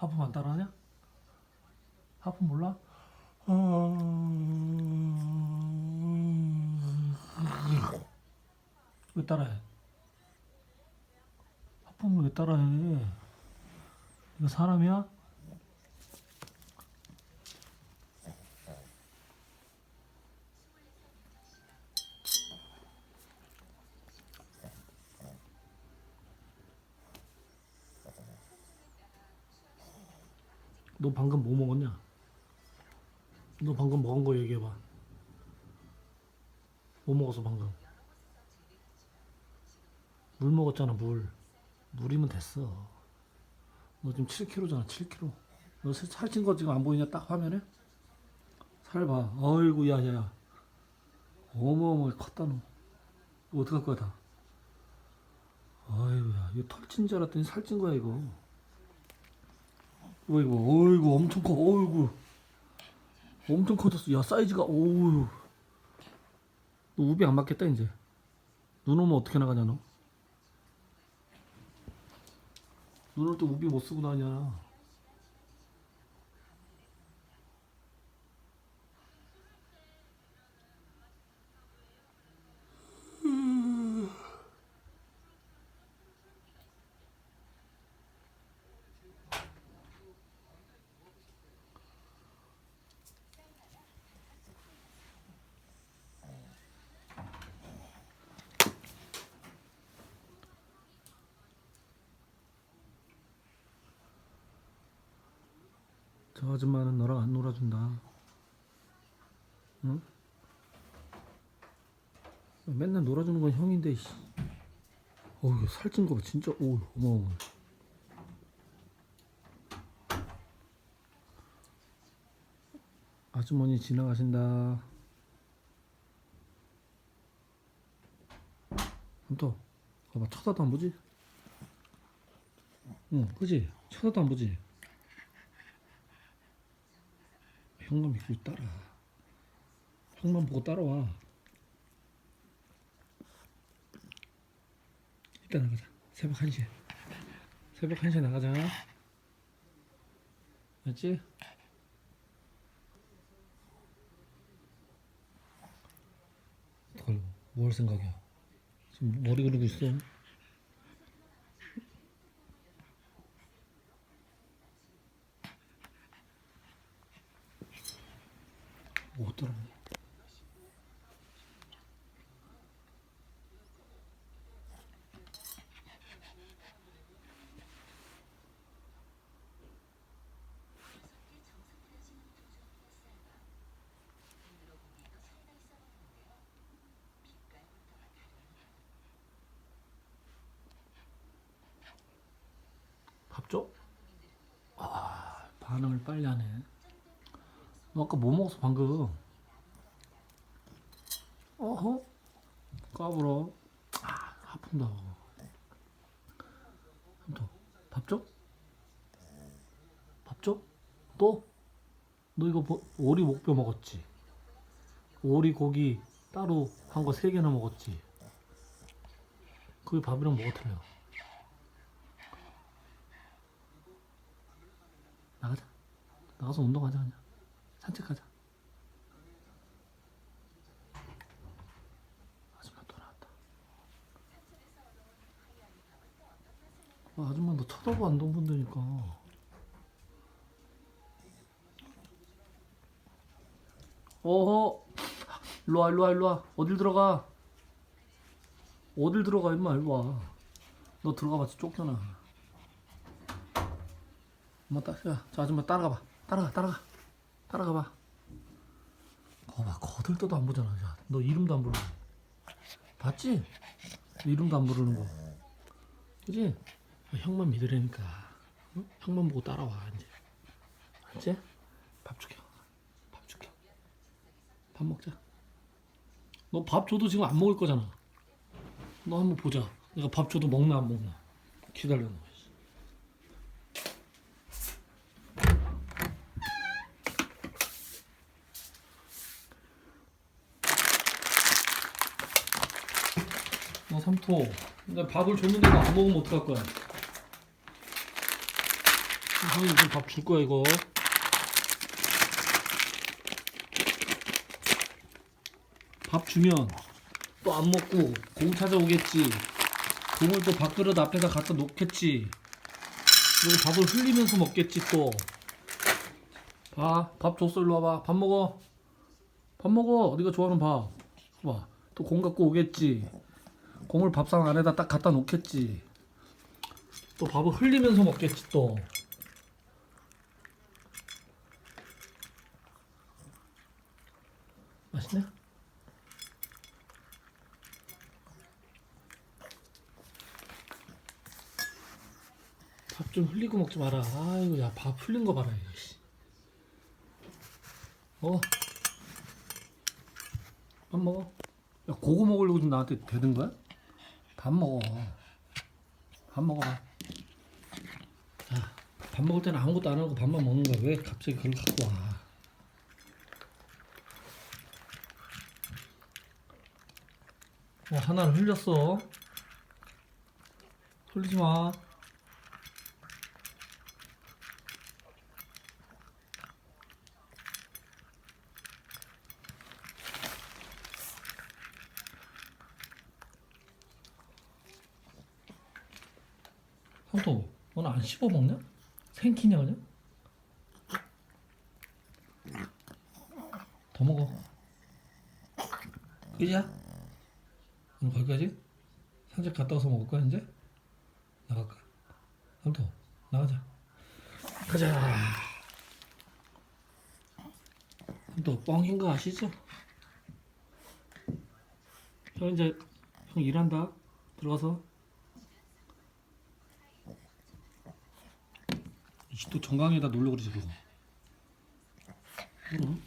하품 안 따라하냐? 하품 몰라? 왜 따라해? 하품을 왜 따라해? 이거 사람이야? 너 방금 뭐 먹었냐? 너 방금 먹은 거 얘기해봐. 뭐 먹었어 방금? 물 먹었잖아 물. 물이면 됐어. 너 지금 7kg잖아 7kg. 너 살찐 거 지금 안 보이냐 딱 화면에? 살 봐. 어이구 야야야. 어마어마하게 컸다 너. 어떡할 거야 다. 아이고야 이거 털찐 줄 알았더니 살찐 거야 이거. 어이구 어이구 엄청 커 어이구. 엄청 커졌어. 야 사이즈가 어우. 너 우비 안 맞겠다 이제. 눈 오면 어떻게 나가냐 너? 눈올 때 우비 못 쓰고 다냐 저 아줌마는 너랑 안 놀아준다 응? 맨날 놀아주는 건 형인데 씨. 어우 살찐 거 봐 진짜 오 어마어마 아주머니 지나가신다 또 봐봐 쳐다도 안 보지? 응 그지? 쳐다도 안 보지? 형만 믿고 따라. 형만 보고 따라와. 이따 나가자. 새벽 1시에. 새벽 1시에 나가자? 어떡하려고 뭐할 생각이야 지금 머리 그리고 있어 밥 줘? 아 반응을 빨리 하네. 너 아까 뭐 먹었어 방금 어허 까불어 아 아픈다 밥 줘? 밥 줘? 또? 너 이거 뭐, 오리 목뼈 먹었지? 오리 고기 따로 한 거 세 개나 먹었지? 그게 밥이랑 뭐가 틀려? 나가자 나가서 운동하자 그냥 산책하자 아줌마 또 나왔다 쳐다보 안 동본다니까 어허 일로와 일로와 일로와 어딜 들어가 어딜 들어가 임마 일로와 너 들어가봤자 쫓겨나 엄마 따, 야, 저 아줌마 따라가봐. 따라가, 따라가, 따라가봐. 거봐, 거들떠도 안 보잖아. 야, 너 이름도 안 부르는 거. 봤지? 이름도 안 부르는 거. 그지? 형만 믿으라니까. 응? 형만 보고 따라와, 이제. 알지? 밥 줄게. 밥 줄게. 밥 먹자. 너 밥 줘도 지금 안 먹을 거잖아. 너 한번 보자. 내가 밥 줘도 먹나 안 먹나. 기다려. 너. 너 삼토. 근데 밥을 줬는데 너안 먹으면 어떡할 거야? 형이 지금 밥줄 거야 이거. 밥 주면 또 안 먹고 공 찾아오겠지. 공을 또 밥그릇 앞에다 갖다 놓겠지. 그리고 밥을 흘리면서 먹겠지 또. 봐, 밥 줬어 일로 와봐. 밥 먹어. 밥 먹어. 네가 좋아하는 밥. 봐. 또 공 갖고 오겠지. 공을 밥상 안에다 딱 갖다 놓겠지. 또 밥을 흘리면서 먹겠지 또. 맛있네? 밥 좀 흘리고 먹지 마라. 아이고, 야, 밥 흘린 거 봐라. 어? 밥 먹어. 야, 그거 먹으려고 지금 나한테 대든 거야? 밥 먹어. 밥 먹어봐. 자, 밥 먹을 때는 아무것도 안 하고 밥만 먹는 거야. 왜 갑자기 그걸 갖고 와? 어, 하나를 흘렸어. 흘리지 마. 형도 오늘 안 씹어 먹냐? 생키냐 그냥? 더 먹어. 그지야? 오늘 거기까지? 산책 갔다 와서 먹을 거야 이제? 나갈까? 형도 나가자. 가자. 형도 뻥인 거 아시죠? 형 이제 형 일한다. 들어가서. 이씨 또 정강이에다 놀려 그러지 그거. 응?